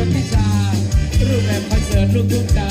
ชนทิชารูปแบบคอนเสิร์ตลูกทุ่งดา